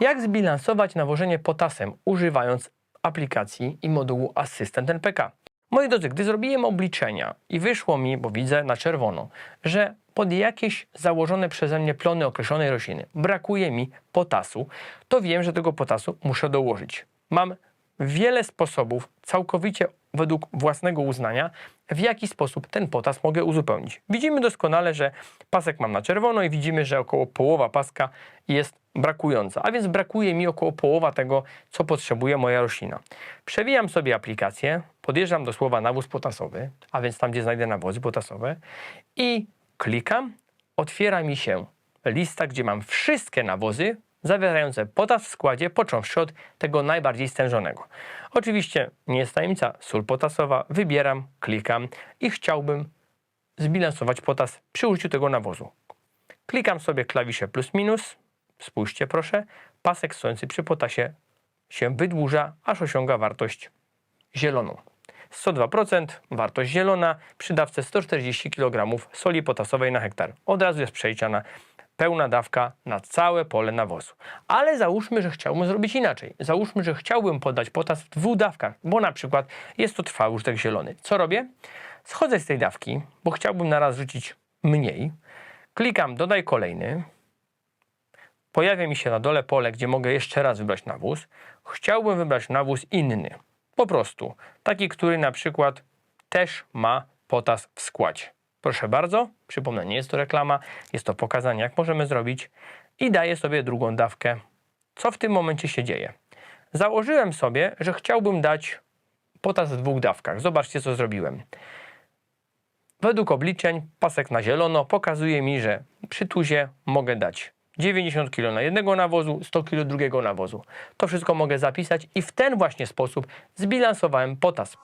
Jak zbilansować nawożenie potasem używając aplikacji i modułu Assistant NPK? Moi drodzy, gdy zrobiłem obliczenia i wyszło mi, bo widzę na czerwono, że pod jakieś założone przeze mnie plony określonej rośliny brakuje mi potasu, to wiem, że tego potasu muszę dołożyć. Mam wiele sposobów, całkowicie według własnego uznania, w jaki sposób ten potas mogę uzupełnić. Widzimy doskonale, że pasek mam na czerwono i widzimy, że około połowa paska jest brakująca, a więc brakuje mi około połowa tego, co potrzebuje moja roślina. Przewijam sobie aplikację, podjeżdżam do słowa nawóz potasowy, a więc tam, gdzie znajdę nawozy potasowe i klikam, otwiera mi się lista, gdzie mam wszystkie nawozy zawierające potas w składzie, począwszy od tego najbardziej stężonego. Oczywiście nie jest tajemnica, sól potasowa, wybieram, klikam i chciałbym zbilansować potas przy użyciu tego nawozu. Klikam sobie klawisze plus minus, spójrzcie proszę, pasek stojący przy potasie się wydłuża, aż osiąga wartość zieloną. 102% wartość zielona przy dawce 140 kg soli potasowej na hektar. Od razu jest przeliczana pełna dawka na całe pole nawozu. Ale załóżmy, że chciałbym zrobić inaczej. Załóżmy, że chciałbym podać potas w dwóch dawkach, bo na przykład jest to trwały użytek zielony. Co robię? Schodzę z tej dawki, bo chciałbym na raz rzucić mniej. Klikam dodaj kolejny. Pojawia mi się na dole pole, gdzie mogę jeszcze raz wybrać nawóz. Chciałbym wybrać nawóz inny. Po prostu. Taki, który na przykład też ma potas w składzie. Proszę bardzo, przypomnę, nie jest to reklama, jest to pokazanie, jak możemy zrobić i daję sobie drugą dawkę. Co w tym momencie się dzieje? Założyłem sobie, że chciałbym dać potas w dwóch dawkach. Zobaczcie, co zrobiłem. Według obliczeń pasek na zielono pokazuje mi, że przy tuzie mogę dać 90 kg na jednego nawozu, 100 kg drugiego nawozu. To wszystko mogę zapisać i w ten właśnie sposób zbilansowałem potas.